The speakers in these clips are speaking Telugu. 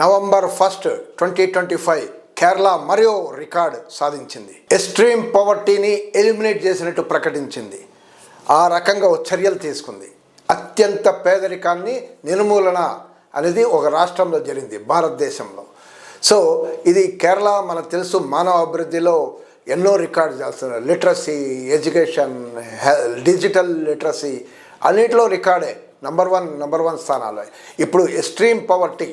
November first twenty twenty five Kerala మరో రికార్డ్ సాధించింది. ఎక్స్ట్రీమ్ పవర్టీని ఎలిమినేట్ చేసినట్టు ప్రకటించింది. ఆ రకంగా చర్యలు తీసుకుంది. అత్యంత పేదరికాన్ని నిర్మూలన అనేది ఒక రాష్ట్రంలో జరిగింది భారతదేశంలో. సో ఇది కేరళ మనకు తెలుసు మానవ అభివృద్ధిలో ఎన్నో రికార్డు చేస్తున్నారు. లిటరసీ ఎడ్యుకేషన్ డిజిటల్ లిటరసీ అన్నిటిలో రికార్డే. నంబర్ వన్ నంబర్ వన్ స్థానాలు ఇప్పుడు ఎక్స్ట్రీమ్ పవర్టీ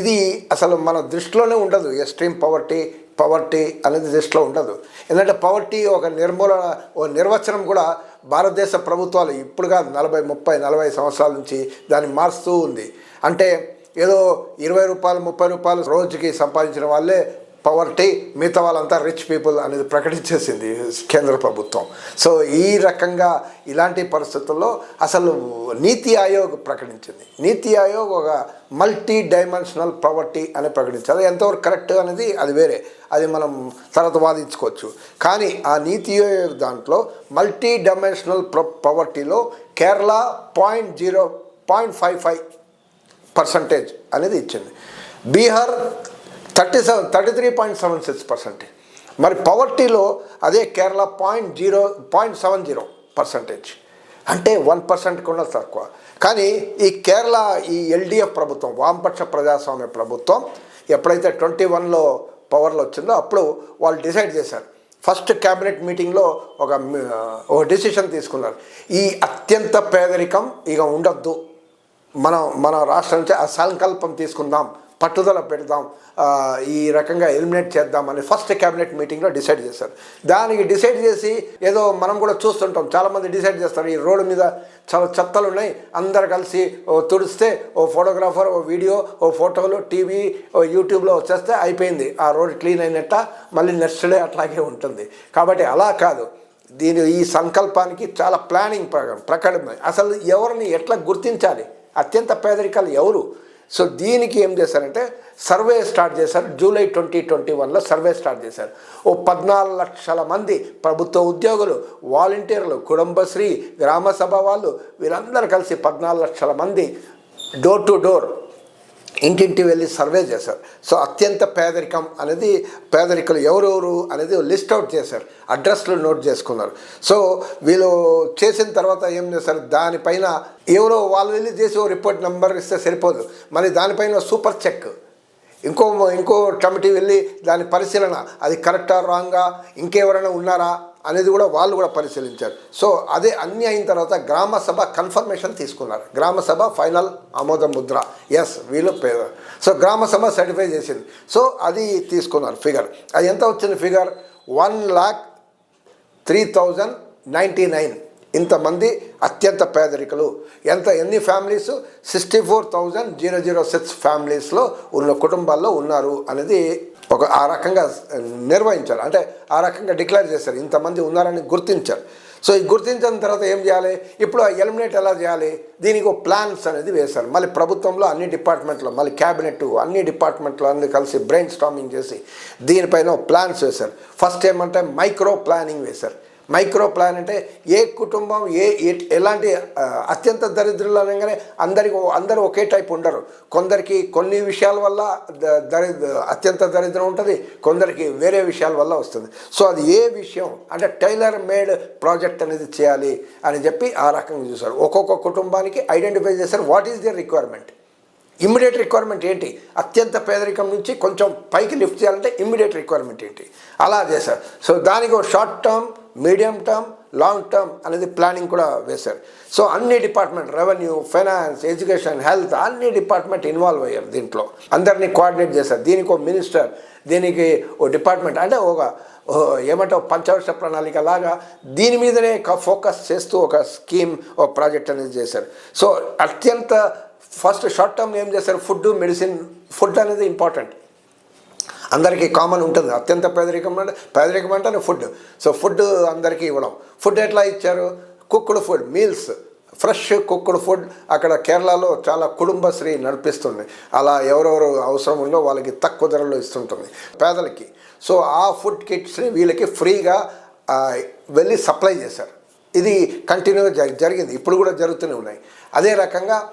ఇది అసలు మన దృష్టిలోనే ఉండదు. ఎక్స్ట్రీమ్ పవర్టీ పవర్టీ అనేది దృష్టిలో ఉండదు. ఎందుకంటే పవర్టీ ఒక నిర్మూలన ఒక నిర్వచనం కూడా భారతదేశ ప్రభుత్వాలు ఇప్పుడు కాదు నలభై ముప్పై నలభై సంవత్సరాల నుంచి దాన్ని మారుస్తూ ఉంది. అంటే ఏదో ఇరవై రూపాయలు ముప్పై రూపాయలు రోజుకి సంపాదించిన వాళ్ళే పవర్టీ మిగతా వాళ్ళంతా రిచ్ పీపుల్ అనేది ప్రకటించేసింది కేంద్ర ప్రభుత్వం. సో ఈ రకంగా ఇలాంటి పరిస్థితుల్లో అసలు నీతి ఆయోగ్ ప్రకటించింది. నీతి ఆయోగ్ ఒక మల్టీ డైమెన్షనల్ పవర్టీ అని ప్రకటించారు. అది ఎంతవరకు కరెక్ట్ అనేది అది వేరే. అది మనం తర్వాత వాదించుకోవచ్చు. కానీ ఆ నీతి ఆయోగ్ దాంట్లో multi dimensional పవర్టీలో Kerala point zero point five five percentage అనేది ఇచ్చింది. Bihar thirty seven thirty three point seven six percentage. మరి పవర్టీలో అదే Kerala point zero point seven zero percentage. అంటే వన్ పర్సెంట్ కూడా తక్కువ. కానీ ఈ కేరళ ఈ ఎల్డిఎఫ్ ప్రభుత్వం వామపక్ష ప్రజాస్వామ్య ప్రభుత్వం ఎప్పుడైతే ట్వంటీ వన్లో పవర్లో వచ్చిందో అప్పుడు వాళ్ళు డిసైడ్ చేశారు. ఫస్ట్ క్యాబినెట్ మీటింగ్లో ఒక ఒక డెసిషన్ తీసుకున్నారు. ఈ అత్యంత పేదరికం ఇక ఉండొద్దు. మనం మన రాష్ట్రం నుంచి ఆ సంకల్పం తీసుకుందాం. పట్టుదల పెడదాం ఈ రకంగా ఎలిమినేట్ చేద్దాం అని ఫస్ట్ క్యాబినెట్ మీటింగ్లో డిసైడ్ చేశారు. దానికి డిసైడ్ చేసి ఏదో మనం కూడా చూస్తుంటాం. చాలామంది డిసైడ్ చేస్తారు ఈ రోడ్డు మీద చాలా చెత్తలు ఉన్నాయి అందరు కలిసి ఓ తుడిస్తే ఓ ఫోటోగ్రాఫర్ ఓ వీడియో ఓ ఫోటోలు టీవీ ఓ యూట్యూబ్లో వచ్చేస్తే అయిపోయింది. ఆ రోడ్ క్లీన్ అయినట్ట మళ్ళీ నెక్స్ట్ డే అట్లాగే ఉంటుంది. కాబట్టి అలా కాదు. దీని ఈ సంకల్పానికి చాలా ప్లానింగ్ ప్రకారం ప్రకటన. అసలు ఎవరిని ఎట్లా గుర్తించాలి? అత్యంత పేదరికాలు ఎవరు? సో దీనికి ఏం చేశారంటే సర్వే స్టార్ట్ చేశారు. జూలై ట్వంటీ ట్వంటీ వన్లో సర్వే స్టార్ట్ చేశారు. ఓ పద్నాలుగు లక్షల మంది ప్రభుత్వ ఉద్యోగులు వాలంటీర్లు కుటుంబశ్రీ గ్రామ సభ వాళ్ళు వీళ్ళందరూ కలిసి పద్నాలుగు లక్షల మంది డోర్ టు డోర్ ఇంటింటి వెళ్ళి సర్వే చేశారు. సో అత్యంత పేదరికం అనేది పేదరికలు ఎవరెవరు అనేది లిస్ట్ అవుట్ చేశారు. అడ్రస్లు నోట్ చేసుకున్నారు. సో వీళ్ళు చేసిన తర్వాత ఏం చేశారు? దానిపైన ఎవరో వాళ్ళు వెళ్ళి చేసి ఓ రిపోర్ట్ నెంబర్ ఇస్తే సరిపోదు. మరి దానిపైన సూపర్ చెక్. ఇంకో ఇంకో కమిటీ వెళ్ళి దాని పరిశీలన. అది కరెక్టా రాంగా? ఇంకెవరైనా ఉన్నారా? అనేది కూడా వాళ్ళు కూడా పరిశీలించారు. సో అదే అన్నీ అయిన తర్వాత గ్రామ సభ కన్ఫర్మేషన్ తీసుకున్నారు. గ్రామ సభ ఫైనల్ ఆమోద ముద్ర. ఎస్ వీళ్ళు పేద సో గ్రామ సభ సర్టిఫై చేసింది. సో అది తీసుకున్నారు ఫిగర్ అది ఎంత వచ్చింది figure one lakh three thousand ninety nine ఇంతమంది అత్యంత పేదరికులు. ఎంత ఎన్ని families sixty four thousand zero zero six ఫ్యామిలీస్లో ఉన్న కుటుంబాల్లో ఉన్నారు అనేది ఒక ఆ రకంగా నిర్వహించారు. అంటే ఆ రకంగా డిక్లేర్ చేశారు. ఇంతమంది ఉన్నారని గుర్తించారు. సో ఈ గుర్తించిన తర్వాత ఏం చేయాలి? ఇప్పుడు ఎలిమినేట్ ఎలా చేయాలి? దీనికి ఒక ప్లాన్స్ అనేది వేశారు. మళ్ళీ ప్రభుత్వంలో అన్ని డిపార్ట్మెంట్లో మళ్ళీ క్యాబినెట్ అన్ని డిపార్ట్మెంట్లో అన్ని కలిసి బ్రెయిన్ స్టామింగ్ చేసి దీనిపైన ప్లాన్స్ వేశారు. ఫస్ట్ ఏమంటే మైక్రో ప్లానింగ్ వేశారు. మైక్రో ప్లాన్ అంటే ఏ కుటుంబం ఏ ఎలాంటి అత్యంత దరిద్రులు అనగానే అందరికి అందరూ ఒకే టైప్ ఉండరు. కొందరికి కొన్ని విషయాల వల్ల ద- దరిద్ర అత్యంత దరిద్రం ఉంటుంది కొందరికి వేరే విషయాల వల్ల వస్తుంది. సో అది ఏ విషయం అంటే టైలర్ మేడ్ ప్రాజెక్ట్ అనేది చేయాలి అని చెప్పి ఆ రకంగా చూశారు. ఒక్కొక్క కుటుంబానికి ఐడెంటిఫై చేశారు. What is their requirement? Immediate requirement ఏంటి? అత్యంత పేదరికం నుంచి కొంచెం పైకి లిఫ్ట్ చేయాలంటే ఇమ్మీడియట్ రిక్వైర్మెంట్ ఏంటి? అలా చేశారు. సో దానికి ఒక short term medium term long term అనేది ప్లానింగ్ కూడా వేశారు. సో అన్ని department revenue finance education health అన్ని డిపార్ట్మెంట్ ఇన్వాల్వ్ అయ్యారు దీంట్లో. అందరినీ కోఆర్డినేట్ చేశారు. దీనికి ఒక మినిస్టర్ దీనికి ఓ డిపార్ట్మెంట్ అంటే ఒక ఏమంటే పంచవర్ష ప్రణాళిక లాగా దీని మీదనే ఫోకస్ చేస్తూ ఒక స్కీమ్ ఒక ప్రాజెక్ట్ అనేది చేశారు. సో అత్యంత ఫస్ట్ షార్ట్ టర్మ్ ఏం చేశారు? ఫుడ్ మెడిసిన్ ఫుడ్ అనేది ఇంపార్టెంట్. అందరికీ కామన్ ఉంటుంది. అత్యంత పేదరికం అంటే పేదరికం అంటే ఫుడ్ సో ఫుడ్ అందరికీ ఇవ్వడం. ఫుడ్ ఎట్లా ఇచ్చారు? Cooked food meals fresh cooked food అక్కడ కేరళలో చాలా కుటుంబశ్రీ నడిపిస్తుంది. అలా ఎవరెవరు అవసరం ఉందో వాళ్ళకి తక్కువ ధరలో ఇస్తుంటుంది పేదలకి. సో ఆ ఫుడ్ కిట్స్ని వీళ్ళకి ఫ్రీగా వెళ్ళి సప్లై చేశారు. ఇది కంటిన్యూగా జరిగింది. ఇప్పుడు కూడా జరుగుతూనే ఉన్నాయి. అదే రకంగా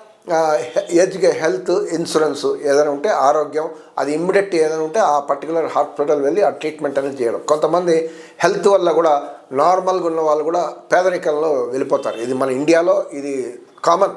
ఏజ్కి హెల్త్ ఇన్సూరెన్స్ ఏదైనా ఉంటే ఆరోగ్యం అది ఇమ్మీడియట్ ఏదైనా ఉంటే ఆ పర్టికులర్ హాస్పిటల్ వెళ్ళి ఆ ట్రీట్మెంట్ అనేది చేయడం. కొంతమంది హెల్త్ వల్ల కూడా నార్మల్గా ఉన్న వాళ్ళు కూడా పేదరికంలో వెళ్ళిపోతారు. ఇది మన ఇండియాలో ఇది కామన్.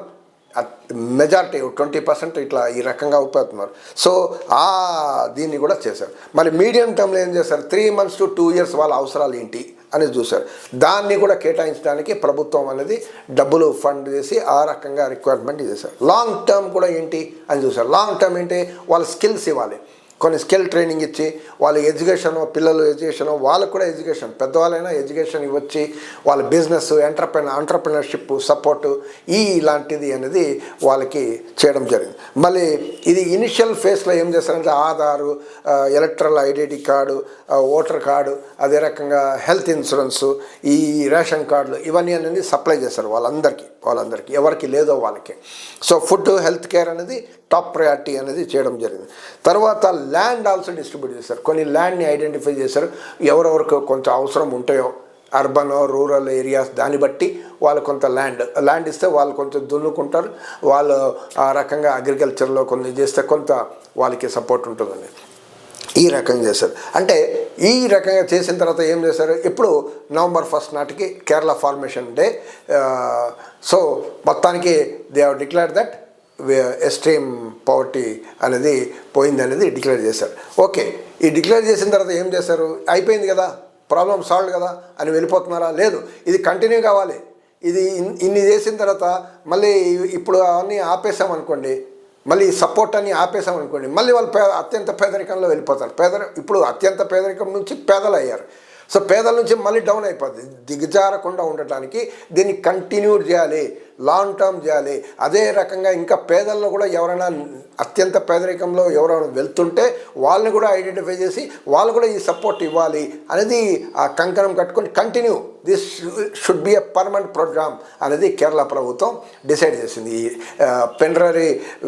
మెజార్టీ ట్వంటీ పర్సెంట్ ఇట్లా ఈ రకంగా అయిపోతున్నారు సో ఆ దీన్ని కూడా చేశారు. మరి మీడియం టర్మ్లో ఏం చేశారు? Three months to two years వాళ్ళ అవసరాలు ఏంటి అనేది చూశారు. దాన్ని కూడా కేటాయించడానికి ప్రభుత్వం అనేది డబ్బులు ఫండ్ చేసి ఆ రకంగా రిక్వైర్మెంట్ చేశారు. లాంగ్ టర్మ్ కూడా ఏంటి అని చూశారు. లాంగ్ టర్మ్ ఏంటి? వాళ్ళ స్కిల్స్ ఇవ్వాలి. కొన్ని స్కిల్ ట్రైనింగ్ ఇచ్చి వాళ్ళ ఎడ్యుకేషన్ పిల్లలు ఎడ్యుకేషన్ వాళ్ళకు కూడా ఎడ్యుకేషన్. పెద్దవాళ్ళైనా ఎడ్యుకేషన్ ఇవ్వచ్చి వాళ్ళ బిజినెస్ ఎంటర్ప్రెన ఎంటర్ప్రినర్షిప్ సపోర్టు ఈ ఇలాంటిది అనేది వాళ్ళకి చేయడం జరిగింది. మళ్ళీ ఇది ఇనిషియల్ ఫేస్లో ఏం చేస్తారంటే Aadhaar electoral identity card voter card అదే రకంగా హెల్త్ ఇన్సూరెన్సు ఈ రేషన్ కార్డులు ఇవన్నీ అనేది సప్లై చేస్తారు వాళ్ళందరికీ. వాళ్ళందరికీ ఎవరికి లేదో వాళ్ళకి. సో ఫుడ్ హెల్త్ కేర్ అనేది టాప్ ప్రయారిటీ అనేది చేయడం జరిగింది. తర్వాత ల్యాండ్ ఆల్సో డిస్ట్రిబ్యూట్ చేశారు. కొన్ని ల్యాండ్ని ఐడెంటిఫై చేశారు. ఎవరెవరికి కొంచెం అవసరం ఉంటాయో అర్బన్ రూరల్ ఏరియాస్ దాన్ని బట్టి వాళ్ళు కొంత ల్యాండ్ ల్యాండ్ ఇస్తే వాళ్ళు కొంచెం దున్నుకుంటారు. వాళ్ళు ఆ రకంగా అగ్రికల్చర్లో కొన్ని చేస్తే కొంత వాళ్ళకి సపోర్ట్ ఉంటుందండి. ఈ రకంగా చేశారు. అంటే ఈ రకంగా చేసిన తర్వాత ఏం చేశారు? ఇప్పుడు నవంబర్ ఫస్ట్ నాటికి కేరళ ఫార్మేషన్ డే సో మొత్తానికి they have declare that extreme poverty అనేది పోయింది అనేది డిక్లేర్ చేశారు. ఓకే ఈ డిక్లేర్ చేసిన తర్వాత ఏం చేశారు? అయిపోయింది కదా ప్రాబ్లం సాల్వ్ కదా అని వెళ్ళిపోతున్నారా? లేదు ఇది కంటిన్యూ కావాలి. ఇది ఇన్- ఇన్ని చేసిన తర్వాత మళ్ళీ ఇప్పుడు అవన్నీ ఆపేసామనుకోండి మళ్ళీ సపోర్ట్ అని ఆపేసామనుకోండి మళ్ళీ వాళ్ళు పే అత్యంత పేదరికంలో వెళ్ళిపోతారు. పేదరి ఇప్పుడు అత్యంత పేదరికం నుంచి పేదలు అయ్యారు సో పేదల నుంచి మళ్ళీ డౌన్ అయిపోతుంది దిగజారకుండా ఉండటానికి దీన్ని కంటిన్యూ చేయాలి. లాంగ్ టర్మ్ చేయాలి. అదే రకంగా ఇంకా పేదల్లో కూడా ఎవరైనా అత్యంత పేదరికంలో ఎవరైనా వెళ్తుంటే వాళ్ళని కూడా ఐడెంటిఫై చేసి వాళ్ళు కూడా ఈ సపోర్ట్ ఇవ్వాలి అనేది ఆ కంకణం కట్టుకొని continue this should be a permanent programme అనేది కేరళ ప్రభుత్వం డిసైడ్ చేసింది. ఈ ఆ,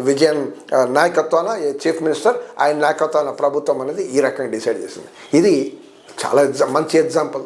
విజయన్ నాయకత్వాన ఈ చీఫ్ మినిస్టర్ ఆయన నాయకత్వాన ప్రభుత్వం అనేది ఈ రకంగా డిసైడ్ చేసింది. ఇది చాలా ఎగ్జా మంచి ఎగ్జాంపుల్.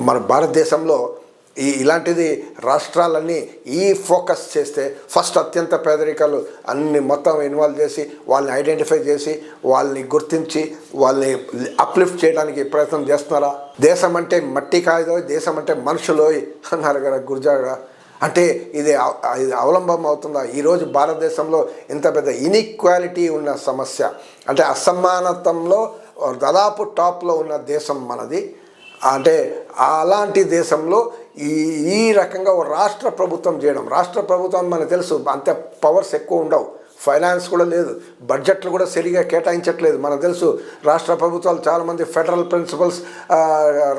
మన భారతదేశంలో ఈ ఇలాంటిది రాష్ట్రాలన్నీ ఈ ఫోకస్ చేస్తే ఫస్ట్ అత్యంత పేదరికాలు అన్ని మొత్తం ఇన్వాల్వ్ చేసి వాళ్ళని ఐడెంటిఫై చేసి వాళ్ళని గుర్తించి వాళ్ళని అప్లిఫ్ట్ చేయడానికి ప్రయత్నం చేస్తున్నారా? దేశం అంటే మట్టి కాయదోయ్ దేశం అంటే మనుషులోయ్ అన్నారు కదా గుర్జాగా. అంటే ఇది ఇది అవలంబం అవుతుందా? ఈరోజు భారతదేశంలో ఇంత పెద్ద ఇన్ఈక్వాలిటీ ఉన్న సమస్య. అంటే అసమానతంలో దాదాపు టాప్లో ఉన్న దేశం మనది. అంటే అలాంటి దేశంలో ఈ ఈ రకంగా ఓ రాష్ట్ర ప్రభుత్వం చేయడం. రాష్ట్ర ప్రభుత్వం మనకు తెలుసు అంత పవర్స్ ఎక్కువ ఉండవు. ఫైనాన్స్ కూడా లేదు. బడ్జెట్లు కూడా సరిగా కేటాయించట్లేదు. మనకు తెలుసు రాష్ట్ర ప్రభుత్వాలు చాలామంది ఫెడరల్ ప్రిన్సిపల్స్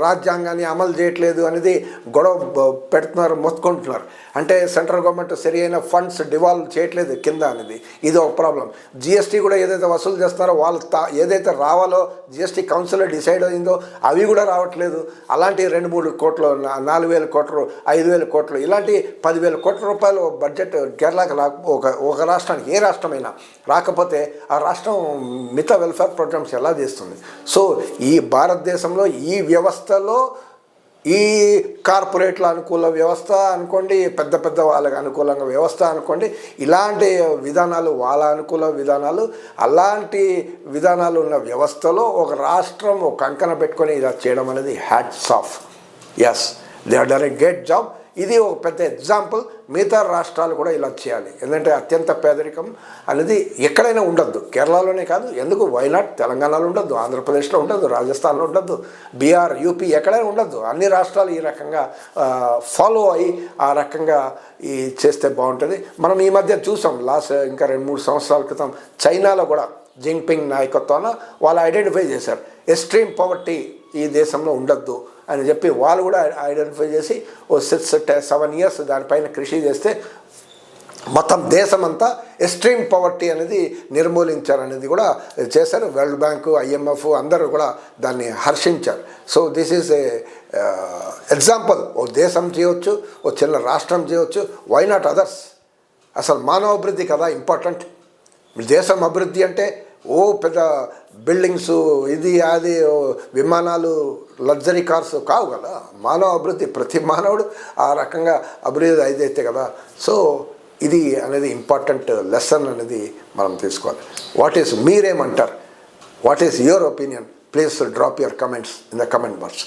రాజ్యాంగాన్ని అమలు చేయట్లేదు అనేది గొడవ పెడుతున్నారు మొత్తుకుంటున్నారు. అంటే సెంట్రల్ గవర్నమెంట్ సరి అయిన ఫండ్స్ డివాల్వ్ చేయట్లేదు కింద అనేది. ఇది ఒక ప్రాబ్లం. జిఎస్టీ కూడా ఏదైతే వసూలు చేస్తున్నారో వాళ్ళు తా ఏదైతే రావాలో జిఎస్టీ కౌన్సిల్ డిసైడ్ అయిందో అవి కూడా రావట్లేదు. అలాంటి రెండు మూడు కోట్లు నాలుగు వేల కోట్లు ఐదు వేల కోట్లు ఇలాంటి పదివేల కోట్ల రూపాయలు బడ్జెట్ కేరళకి రా ఒక ఒక రాష్ట్రానికి ఏ రాష్ట్రమైనా. రాకపోతే ఆ రాష్ట్రం మిగతా వెల్ఫేర్ ప్రోగ్రామ్స్ ఎలా చేస్తుంది? సో ఈ భారతదేశంలో ఈ వ్యవస్థలో ఈ కార్పొరేట్ల అనుకూల వ్యవస్థ అనుకోండి పెద్ద పెద్ద వాళ్ళకి అనుకూలంగా వ్యవస్థ అనుకోండి ఇలాంటి విధానాలు వాళ్ళ అనుకూల విధానాలు అలాంటి విధానాలు ఉన్న వ్యవస్థలో ఒక రాష్ట్రం ఒక కంకణ పెట్టుకొని ఇలా చేయడం అనేది hats off. Yes they done a great job ఇది ఒక పెద్ద ఎగ్జాంపుల్. మిగతా రాష్ట్రాలు కూడా ఇలా చేయాలి. ఎందుకంటే అత్యంత పేదరికం అనేది ఎక్కడైనా ఉండద్దు. కేరళలోనే కాదు ఎందుకు? వైనాట్ తెలంగాణలో ఉండద్దు ఆంధ్రప్రదేశ్లో ఉండద్దు రాజస్థాన్లో ఉండద్దు బీహార్ యూపీ ఎక్కడైనా ఉండద్దు. అన్ని రాష్ట్రాలు ఈ రకంగా ఫాలో అయ్యి ఆ రకంగా ఈ చేస్తే బాగుంటుంది. మనం ఈ మధ్య చూసాం లాస్ట్ ఇంకా రెండు మూడు సంవత్సరాల క్రితం చైనాలో కూడా జింగ్పింగ్ నాయకత్వాన వాళ్ళు ఐడెంటిఫై చేశారు. ఎక్స్ట్రీమ్ పవర్టీ ఈ దేశంలో ఉండొద్దు. అని చెప్పి వాళ్ళు కూడా ఐడెంటిఫై చేసి ఓ సిక్స్ సెవెన్ ఇయర్స్ దానిపైన కృషి చేస్తే మొత్తం దేశమంతా ఎక్స్ట్రీమ్ పవర్టీ అనేది నిర్మూలించారనేది కూడా చేశారు. వరల్డ్ బ్యాంకు ఐఎంఎఫ్ అందరూ కూడా దాన్ని హర్షించారు. So this is a example ఓ దేశం చేయవచ్చు ఓ చిన్న రాష్ట్రం చేయవచ్చు వై నాట్ అదర్స్ అసలు మానవ అభివృద్ధి కదా ఇంపార్టెంట్ దేశం అభివృద్ధి అంటే ఓ పెద్ద బిల్డింగ్స్ ఇది అది విమానాలు లగ్జరీ కార్స్ కావు కదా. మానవ అభివృద్ధి ప్రతి మానవుడు ఆ రకంగా అభివృద్ధి అయితే కదా. సో ఇది అనేది ఇంపార్టెంట్ లెసన్ అనేది మనం తీసుకోవాలి. వాట్ ఈస్ మీరేమంటారు? What is your opinion? Please drop your comments in the comment box.